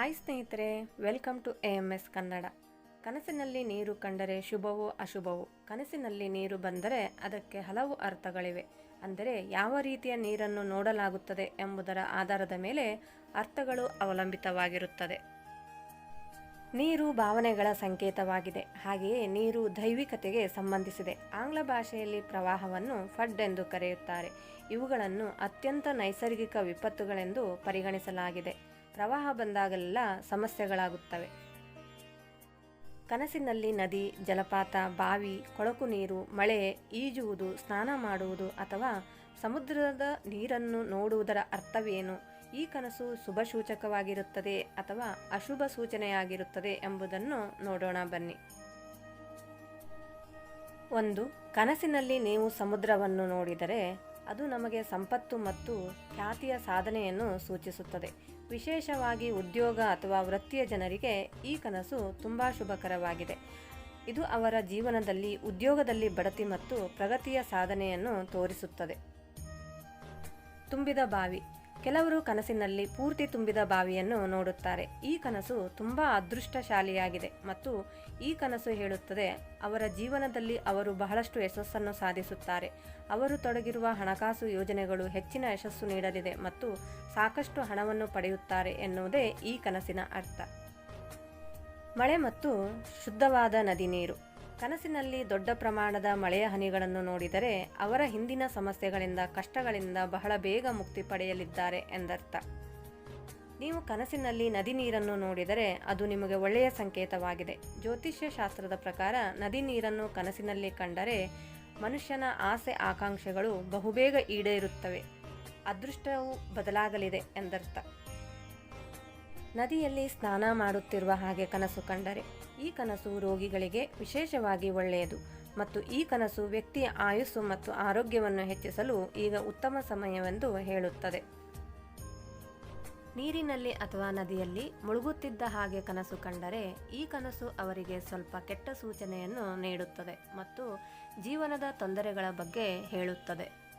Hi ಸ್ನೇಹಿತರೆ, welcome to A M S Kannada. ಕನಸಿನಲ್ಲಿ ನೀರು ಕಂಡರೆ ಶುಭವೋ ಅಶುಭವೋ. ಕನಸಿನಲ್ಲಿ ನೀರು ಬಂದರೆ ಅದಕ್ಕೆ ಹಲವು ಅರ್ಥಗಳಿವೆ. ಅಂದರೆ ಯಾವ ರೀತಿಯ ನೀರನ್ನು ನೋಡಲಾಗುತ್ತದೆ ಎಂಬುದರ ಆಧಾರದ ಮೇಲೆ ಅರ್ಥಗಳು ಅವಲಂಬಿತವಾಗಿರುತ್ತದೆ. ನೀರು ಭಾವನೆಗಳ ಸಂಕೇತವಾಗಿದೆ. ಹಾಗೆಯೇ ನೀರು ದೈವಿಕತೆಗೆ ಸಂಬಂಧಿಸಿದೆ. ಆಂಗ್ಲ ಭಾಷೆಯಲ್ಲಿ ಪ್ರವಾಹವನ್ನು ಫಡ್ ಎಂದು ಕರೆಯುತ್ತಾರೆ. ಇವುಗಳನ್ನು ಅತ್ಯಂತ ನೈಸರ್ಗಿಕ ವಿಪತ್ತುಗಳೆಂದು ಪರಿಗಣಿಸಲಾಗಿದೆ. ಪ್ರವಾಹ ಬಂದಾಗಲೆಲ್ಲ ಸಮಸ್ಯೆಗಳಾಗುತ್ತವೆ. ಕನಸಿನಲ್ಲಿ ನದಿ, ಜಲಪಾತ, ಬಾವಿ, ಕೊಳಕು ನೀರು, ಮಳೆ ಈಜುವುದು, ಸ್ನಾನ ಮಾಡುವುದು ಅಥವಾ ಸಮುದ್ರದ ನೀರನ್ನು ನೋಡುವುದರ ಅರ್ಥವೇನು? ಈ ಕನಸು ಶುಭ ಸೂಚಕವಾಗಿರುತ್ತದೆ ಅಥವಾ ಅಶುಭ ಸೂಚನೆಯಾಗಿರುತ್ತದೆ ಎಂಬುದನ್ನು ನೋಡೋಣ ಬನ್ನಿ. ಒಂದು, ಕನಸಿನಲ್ಲಿ ನೀವು ಸಮುದ್ರವನ್ನು ನೋಡಿದರೆ ಅದು ನಮಗೆ ಸಂಪತ್ತು ಮತ್ತು ಖ್ಯಾತಿಯ ಸಾಧನೆಯನ್ನು ಸೂಚಿಸುತ್ತದೆ. ವಿಶೇಷವಾಗಿ ಉದ್ಯೋಗ ಅಥವಾ ವೃತ್ತಿಯ ಜನರಿಗೆ ಈ ಕನಸು ತುಂಬ ಶುಭಕರವಾಗಿದೆ. ಇದು ಅವರ ಜೀವನದಲ್ಲಿ, ಉದ್ಯೋಗದಲ್ಲಿ ಬಡತಿ ಮತ್ತು ಪ್ರಗತಿಯ ಸಾಧನೆಯನ್ನು ತೋರಿಸುತ್ತದೆ. ತುಂಬಿದ ಬಾವಿ. ಕೆಲವರು ಕನಸಿನಲ್ಲಿ ಪೂರ್ತಿ ತುಂಬಿದ ಬಾವಿಯನ್ನು ನೋಡುತ್ತಾರೆ. ಈ ಕನಸು ತುಂಬ ಅದೃಷ್ಟಶಾಲಿಯಾಗಿದೆ ಮತ್ತು ಈ ಕನಸು ಹೇಳುತ್ತದೆ, ಅವರ ಜೀವನದಲ್ಲಿ ಅವರು ಬಹಳಷ್ಟು ಯಶಸ್ಸನ್ನು ಸಾಧಿಸುತ್ತಾರೆ. ಅವರು ತೊಡಗಿರುವ ಹಣಕಾಸು ಯೋಜನೆಗಳು ಹೆಚ್ಚಿನ ಯಶಸ್ಸು ನೀಡಲಿದೆ ಮತ್ತು ಸಾಕಷ್ಟು ಹಣವನ್ನು ಪಡೆಯುತ್ತಾರೆ ಎನ್ನುವುದೇ ಈ ಕನಸಿನ ಅರ್ಥ. ಮಳೆ ಮತ್ತು ಶುದ್ಧವಾದ ನದಿ ನೀರು. ಕನಸಿನಲ್ಲಿ ದೊಡ್ಡ ಪ್ರಮಾಣದ ಮಳೆಯ ಹನಿಗಳನ್ನು ನೋಡಿದರೆ ಅವರ ಹಿಂದಿನ ಸಮಸ್ಯೆಗಳಿಂದ, ಕಷ್ಟಗಳಿಂದ ಬಹಳ ಬೇಗ ಮುಕ್ತಿ ಪಡೆಯಲಿದ್ದಾರೆ ಎಂದರ್ಥ. ನೀವು ಕನಸಿನಲ್ಲಿ ನದಿ ನೀರನ್ನು ನೋಡಿದರೆ ಅದು ನಿಮಗೆ ಒಳ್ಳೆಯ ಸಂಕೇತವಾಗಿದೆ. ಜ್ಯೋತಿಷ್ಯ ಶಾಸ್ತ್ರದ ಪ್ರಕಾರ ನದಿ ನೀರನ್ನು ಕನಸಿನಲ್ಲಿ ಕಂಡರೆ ಮನುಷ್ಯನ ಆಸೆ ಆಕಾಂಕ್ಷೆಗಳು ಬಹುಬೇಗ ಈಡೇರುತ್ತವೆ. ಅದೃಷ್ಟವು ಬದಲಾಗಲಿದೆ ಎಂದರ್ಥ. ನದಿಯಲ್ಲಿ ಸ್ನಾನ ಮಾಡುತ್ತಿರುವ ಹಾಗೆ ಕನಸು ಕಂಡರೆ. ಈ ಕನಸು ರೋಗಿಗಳಿಗೆ ವಿಶೇಷವಾಗಿ ಒಳ್ಳೆಯದು ಮತ್ತು ಈ ಕನಸು ವ್ಯಕ್ತಿಯ ಆಯುಸ್ಸು ಮತ್ತು ಆರೋಗ್ಯವನ್ನು ಹೆಚ್ಚಿಸಲು ಈಗ ಉತ್ತಮ ಸಮಯವೆಂದು ಹೇಳುತ್ತದೆ. ನೀರಿನಲ್ಲಿ ಅಥವಾ ನದಿಯಲ್ಲಿ ಮುಳುಗುತ್ತಿದ್ದ ಹಾಗೆ ಕನಸು ಕಂಡರೆ ಈ ಕನಸು ಅವರಿಗೆ ಸ್ವಲ್ಪ ಕೆಟ್ಟ ಸೂಚನೆಯನ್ನು ನೀಡುತ್ತದೆ ಮತ್ತು ಜೀವನದ ತೊಂದರೆಗಳ ಬಗ್ಗೆ ಹೇಳುತ್ತದೆ.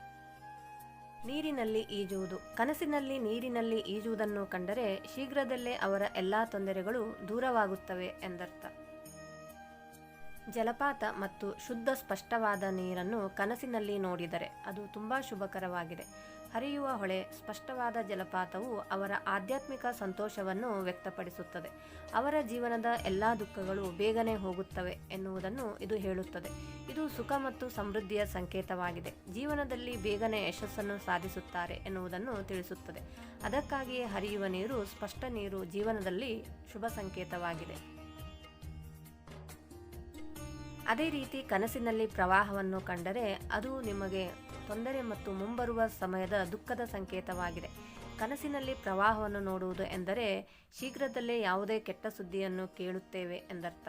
ನೀರಿನಲ್ಲಿ ಈಜುವುದು. ಕನಸಿನಲ್ಲಿ ನೀರಿನಲ್ಲಿ ಈಜುವುದನ್ನು ಕಂಡರೆ ಶೀಘ್ರದಲ್ಲೇ ಅವರ ಎಲ್ಲಾ ತೊಂದರೆಗಳು ದೂರವಾಗುತ್ತವೆ ಎಂದರ್ಥ. ಜಲಪಾತ ಮತ್ತು ಶುದ್ಧ ಸ್ಪಷ್ಟವಾದ ನೀರನ್ನು ಕನಸಿನಲ್ಲಿ ನೋಡಿದರೆ ಅದು ತುಂಬಾ ಶುಭಕರವಾಗಿದೆ. ಹರಿಯುವ ಹೊಳೆ ಸ್ಪಷ್ಟವಾದ ಜಲಪಾತವು ಅವರ ಆಧ್ಯಾತ್ಮಿಕ ಸಂತೋಷವನ್ನು ವ್ಯಕ್ತಪಡಿಸುತ್ತದೆ. ಅವರ ಜೀವನದ ಎಲ್ಲ ದುಃಖಗಳು ಬೇಗನೆ ಹೋಗುತ್ತವೆ ಎನ್ನುವುದನ್ನು ಇದು ಹೇಳುತ್ತದೆ. ಇದು ಸುಖ ಮತ್ತು ಸಮೃದ್ಧಿಯ ಸಂಕೇತವಾಗಿದೆ. ಜೀವನದಲ್ಲಿ ಬೇಗನೆ ಯಶಸ್ಸನ್ನು ಸಾಧಿಸುತ್ತಾರೆ ಎನ್ನುವುದನ್ನು ತಿಳಿಸುತ್ತದೆ. ಅದಕ್ಕಾಗಿಯೇ ಹರಿಯುವ ನೀರು, ಸ್ಪಷ್ಟ ನೀರು ಜೀವನದಲ್ಲಿ ಶುಭ ಸಂಕೇತವಾಗಿದೆ. ಅದೇ ರೀತಿ ಕನಸಿನಲ್ಲಿ ಪ್ರವಾಹವನ್ನು ಕಂಡರೆ ಅದು ನಿಮಗೆ ತೊಂದರೆ ಮತ್ತು ಮುಂಬರುವ ಸಮಯದ ದುಃಖದ ಸಂಕೇತವಾಗಿದೆ. ಕನಸಿನಲ್ಲಿ ಪ್ರವಾಹವನ್ನು ನೋಡುವುದು ಎಂದರೆ ಶೀಘ್ರದಲ್ಲೇ ಯಾವುದೇ ಕೆಟ್ಟ ಸುದ್ದಿಯನ್ನು ಕೇಳುತ್ತೇವೆ ಎಂದರ್ಥ.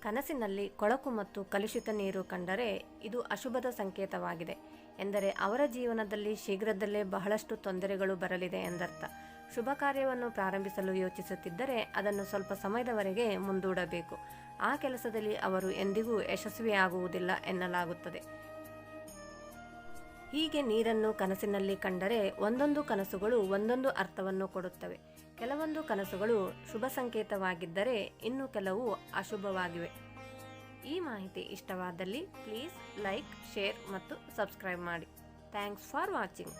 ಕನಸಿನಲ್ಲಿ ಕೊಳಕು ಮತ್ತು ಕಲುಷಿತ ನೀರು ಕಂಡರೆ ಇದು ಅಶುಭದ ಸಂಕೇತವಾಗಿದೆ. ಎಂದರೆ ಅವರ ಜೀವನದಲ್ಲಿ ಶೀಘ್ರದಲ್ಲೇ ಬಹಳಷ್ಟು ತೊಂದರೆಗಳು ಬರಲಿದೆ ಎಂದರ್ಥ. ಶುಭ ಕಾರ್ಯವನ್ನು ಪ್ರಾರಂಭಿಸಲು ಯೋಚಿಸುತ್ತಿದ್ದರೆ ಅದನ್ನು ಸ್ವಲ್ಪ ಸಮಯದವರೆಗೆ ಮುಂದೂಡಬೇಕು. ಆ ಕೆಲಸದಲ್ಲಿ ಅವರು ಎಂದಿಗೂ ಯಶಸ್ವಿಯಾಗುವುದಿಲ್ಲ ಎನ್ನಲಾಗುತ್ತದೆ. ಹೀಗೆ ನೀರನ್ನು ಕನಸಿನಲ್ಲಿ ಕಂಡರೆ ಒಂದೊಂದು ಕನಸುಗಳು ಒಂದೊಂದು ಅರ್ಥವನ್ನು ಕೊಡುತ್ತವೆ. ಕೆಲವೊಂದು ಕನಸುಗಳು ಶುಭ ಸಂಕೇತವಾಗಿದ್ದರೆ ಇನ್ನು ಕೆಲವು ಅಶುಭವಾಗಿವೆ. ಈ ಮಾಹಿತಿ ಇಷ್ಟವಾದಲ್ಲಿ ಪ್ಲೀಸ್ ಲೈಕ್, ಶೇರ್ ಮತ್ತು ಸಬ್ಸ್ಕ್ರೈಬ್ ಮಾಡಿ. Thanks for watching.